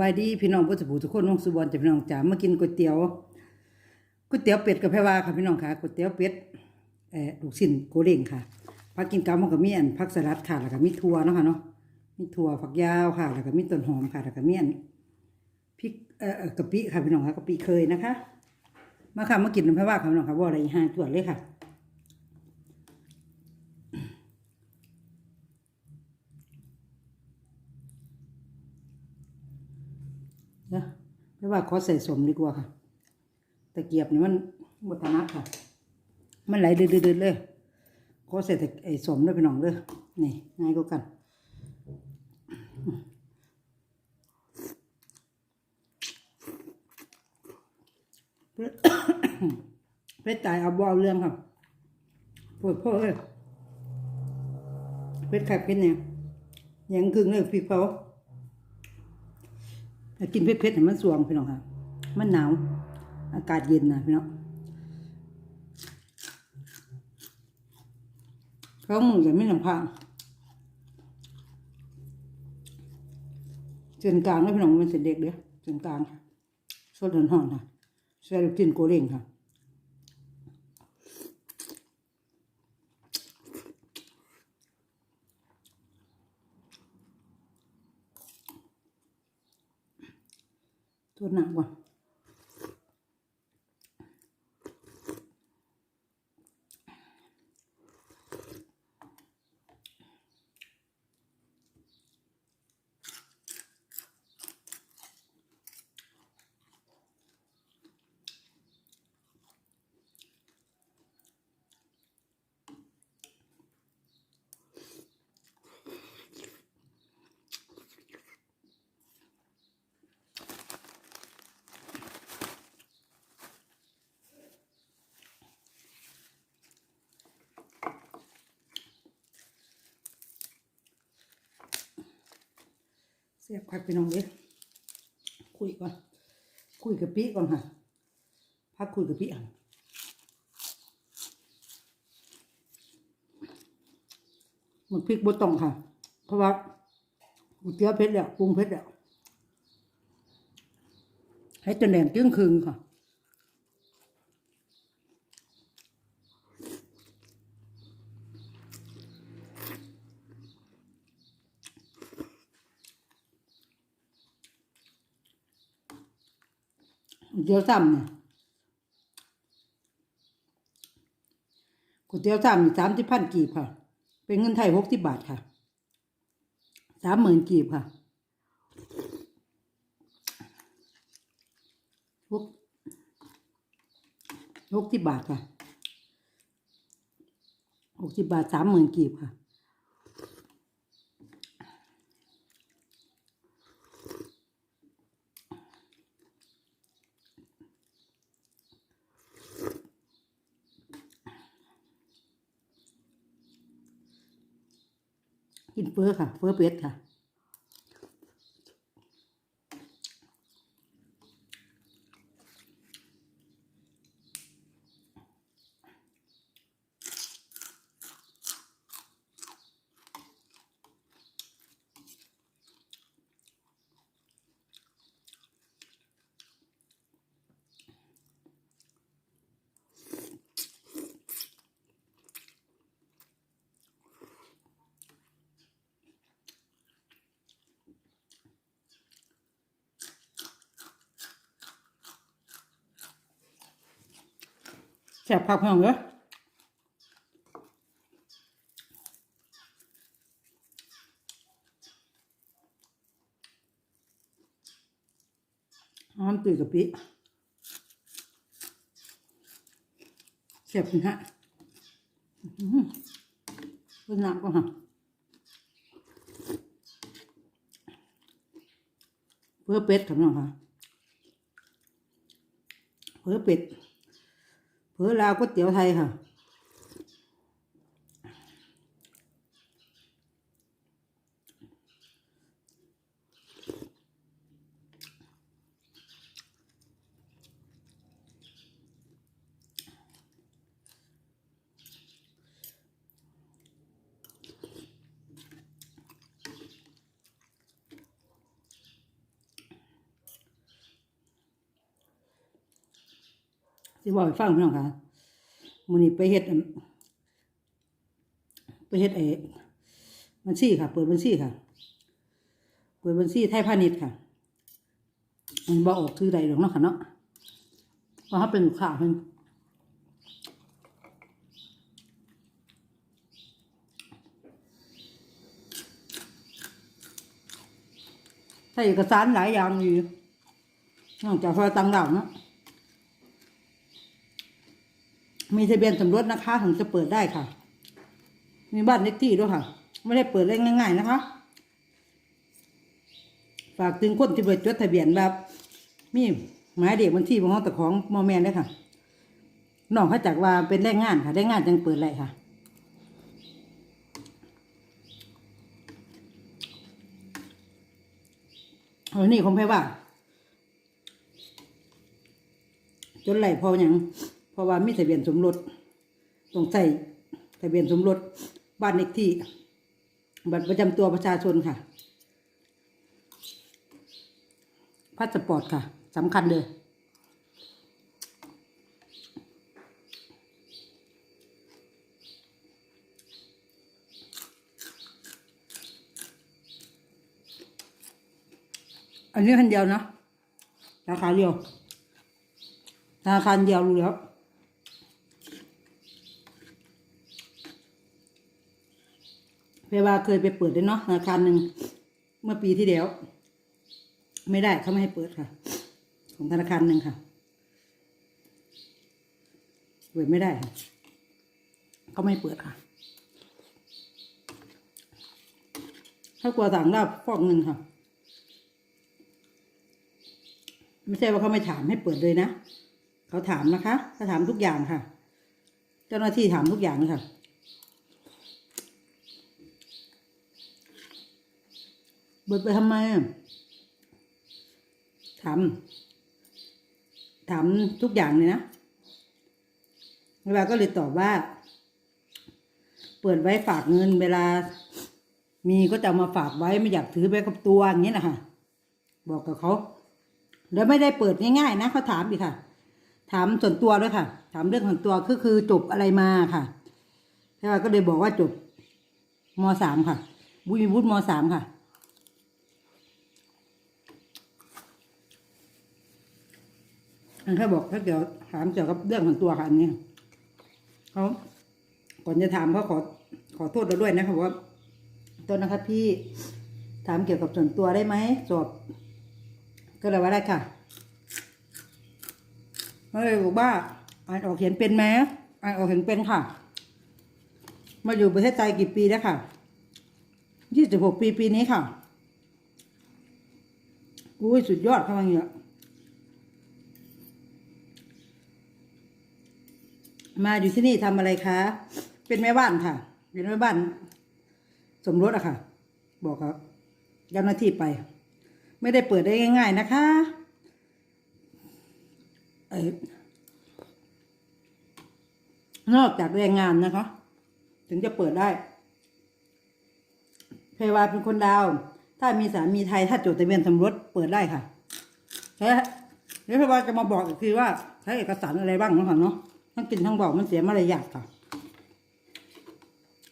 วัสดีพี่น้องผู้สบูทุกคนน้องสุบอลจะพี่น้องจ๋ามากินก๋วยเตี๋ยวก๋วยเตี๋ยวเป็ดกับแพรวาค่ะพี่น้องค่ะก๋วยเตี๋ยวเป็ดเอ่อลูกชิ้นโกเด้งค่ะผักกินกับมันก็มีอันผักสลัดค่ะแล้วก็มีถั่วเนาะค่ะเนาะมีถั่วฝักยาวค่ะ แล้วก็มีต้นหอมค่ะแล้วก็มีอันพริกเอ่อกะปิค่ะพี่น้องค่ะกะปิเคยนะคะ มาค่ะมากินน้ำแพรวาค่ะพี่น้องค่ะว่าอะไรห้างตัวเลยค่ะ ไม่ว่าขอใส่สมดีกว่าค่ะ ตะเกียบนี่มันบตนัดค่ะ มันไหลเดือดๆเลยขอใส่แต่ไอ้สมด้วยพี่น้องเลยนี่ง่ายกว่ากันเพชรตายเอาบอาเรื่องค่ะปวดพ่อเอ้ยเพชรไข่เพชรเนี่ยยังครึ่งเลยพริกเผา ถ้ากินเผ็ดๆเนี่มันสวงพี่น้องค่ะ มันหนาว อากาศเย็นนะพี่น้องเขาหมูจะไม่หนังพาเส้นกลางแล้วพี่น้องมันเส้นเด็กเด้อเส้นกลางค่ะสดหอนๆค่ะใส่ลูกจิ้นโกเร่งค่ะ ตัวหนักว่ะเสียบคักพี่น้องเด้คุยก่อน คุยกับพี่ก่อนค่ะ พักคุยกับพี่อะมันพริกบดตองค่ะ เพราะว่าก๋วเตี๋ยเผ็ดแล้วปรุงเผ็ดแล้วให้จนแดงจึ้งคืนค่ะ ตี๋ยวซ้ำเนี่ยก๋วยเตี๋ยวซ้ำนี่สามสิบพันกีบค่ะ เป็นเงินไทยหกสิบบาทค่ะสามหมื่นกีบค่ะหกหกสิบบาทค่ะหกสิบบาทสามหมื่นกีบค่ะ กินเฟ้อค่ะ เฟ้อเป็ดค่ะ แซ่บผักเพียงเลยน้ำตื่นกะปิแซ่บนะฮะอื้อหือเป็นน้ำก็ฮะเพื่อเป็ดครับน้องค่ะเพื่อเป็ด เพื่อลาวก๋วยเตี๋ยวไทยค่ะ อ สิบอกให้ฟังพี่น้องค่ะมื้อนี้ไปเฮ็ดไปเฮ็ดไอ้บัญชีค่ะ เปิดบัญชีค่ะ เปิดบัญชีไทยพาณิชย์ค่ะมันบ่ออกชื่อใดหรอกเนาะค่ะเนาะเพราะเขาเป็นลูกค้าเพิ่นใช้เอกสารหลายอย่างอยู่นอกจากพอตังดาวเนาะ มีทะเบียนสมรสนะคะถึงจะเปิดได้ค่ะ มีบ้านเลขที่ด้วยค่ะ ไม่ได้เปิดได้ง่าย ๆ นะคะ ฝากถึงคนที่เปิดจดทะเบียนแบบ มีหมายเด็กบัญชีของแต่ของมอแมนด้วยค่ะน้องเขาจากว่าเป็นแรงงานค่ะ ได้งานจังเปิดไรค่ะเอานี่ผมให้ว่าจนไหลพออย่าง เพราะว่ามีทะเบียนสมรสต้องใส่ทะเบียนสมรสบ้านเลขที่ บัตรประจำตัวประชาชนค่ะพาสปอร์ตค่ะสำคัญเลยอันนี้คันเดียวนะราคาเดียวธนาคาเดียวรู้แล้ว เพว่าเคยไปเปิดได้เนาะธนาคารหนึ่งเมื่อปีที่แล้วไม่ได้เขาไม่ให้เปิดค่ะ ของธนาคารหนึ่งค่ะเปิดไม่ได้ค่ะเขาไม่เปิดค่ะถ้ากลัวต่างด้าวฟอกเงินค่ะ ไม่ใช่ว่าเขาไม่ถามให้เปิดเลยนะ เขาถามนะคะ เขาถามทุกอย่างค่ะ เจ้าหน้าที่ถามทุกอย่างเลยค่ะ เบิดไปทำไมถามถามทุกอย่างเลยนะเวลาก็เลยตอบว่า เปิดไว้ฝากเงินเวลา มีก็จะมาฝากไว้ไม่อยากถือไปกับตัวอย่างนี้นะคะบอกกับเขาแล้วไม่ได้เปิดง่ายๆนะเขาถามอีกค่ะ ถามส่วนตัวด้วยค่ะ ถามเรื่องส่วนตัวก็คือจบอะไรมาค่ะแล้วก็เลยบอกว่าจบมสามค่ะ บุญมีวุฒิมสามค่ะ อันเขาบอกถ้าเดี๋ยวถามเกี่ยวกับเรื่องส่วนตัวค่ะอันนี้เขาก่อนจะถามเขาขอขอโทษเราด้วยนะคะว่าต้นนะคะพี่ถามเกี่ยวกับส่วนตัวได้ไหมสอบก็เลยว่าได้ค่ะก็เลยบอกว่าอ่านออกเขียนเป็นไหมอ่านออกเขียนเป็นค่ะ มาอยู่ประเทศไทยกี่ปีแล้วค่ะยี่สิบหกปีปีนี้ค่ะอุ้ยสุดยอดเข้ามาอย่างเงี้ย มาอยู่ที่นี่ทำอะไรคะ เป็นแม่บ้านค่ะ เป็นแม่บ้าน สมรสอะค่ะ บอกครับเจ้าหน้าที่ไป ไม่ได้เปิดได้ง่าย ๆ นะคะเอ่อนอกจากแรงงานนะคะ ถึงจะเปิดได้เพวาเป็นคนดาว ถ้ามีสามีไทยถ้าจดทะเบียนสมรสเปิดได้ค่ะแล้วแล้วเพวาจะมาบอกอีกทีว่าใช้เอกสารอะไรบ้างนะคะเนาะ ทั้งกินทั้งบอกมันเสียมารยาทค่ะ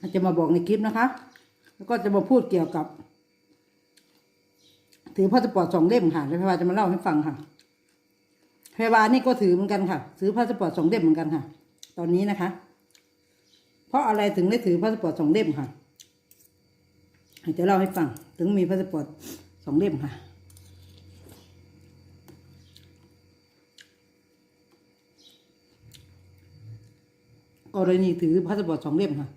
อาจจะมาบอกในคลิปนะคะ แล้วก็จะมาพูดเกี่ยวกับ ถือพาสปอร์ตสองเล่มค่ะแล้วพวาจะมาเล่าให้ฟังค่ะพวานี่ก็ถือเหมือนกันค่ะถือพาสปอร์ตสองเล่มเหมือนกันค่ะ ตอนนี้นะคะ เพราะอะไรถึงได้ถือพาสปอร์ตสองเล่มค่ะจะเล่าให้ฟัง ถึงมีพาสปอร์ตสองเล่มค่ะ กรณีถือพาสปอร์ตสองเล่มค่ะ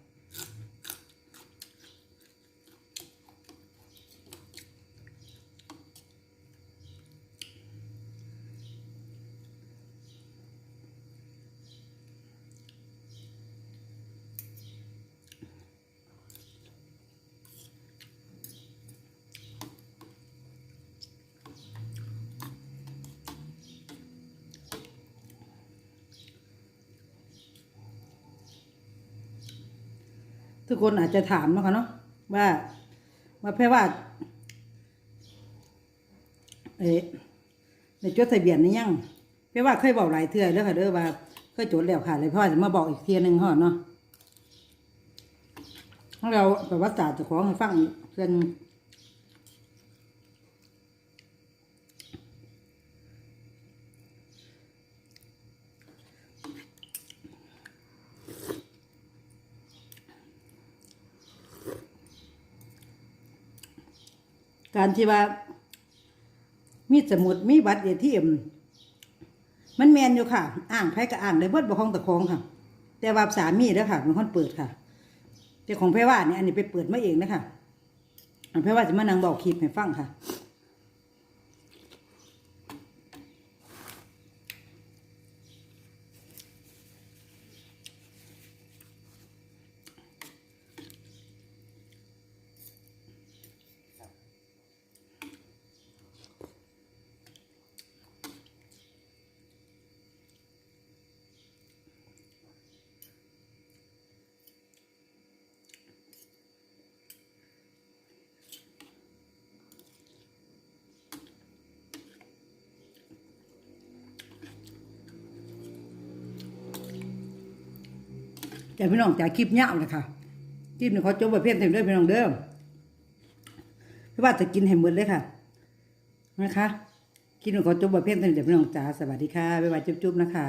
ทุกคนอาจจะถามนะคะเนาะว่าว่าแพ่ว่าเอ๊ะในจดทะเบียนนี่ยังแพ่ว่าเคยบอกหลายเทื่อแล้วค่ะเด้อว่าเคยโจดแล้วค่ะเลยพ่อจะมาบอกอีกเทียหนึงฮอเนาะเราประวัติศาสตร์จะของให้ฟังเพื่อน การที่ว่า มีสมุดมีบัตรเอทีเอ็มมันแมนอยู่ค่ะ อ่างไพ่ก็อ่างได้เบิดบ่ของตะคองค่ะ แต่ว่าสามีแล้วค่ะมันคนเปิดค่ะแต่ของไผว่าเนี่ยอันนี้ไปเปิดมาเองนะคะอันไผว่าจะมานั่งบอกคลิปให้ฟังค่ะ แต่พี่น้องจ่ายคลิปเงาเลยค่ะคลิปนี้เขาจบประเภทเต็มด้วยพี่น้องเด้อพี่ว่าจะกินให้หมดเลยค่ะนะคะคลิปนี้เขาจบประเภทเต็มเดี๋ยวพี่น้องจ่าสวัสดีค่ะบ๊ายบายจุ๊บๆนะคะ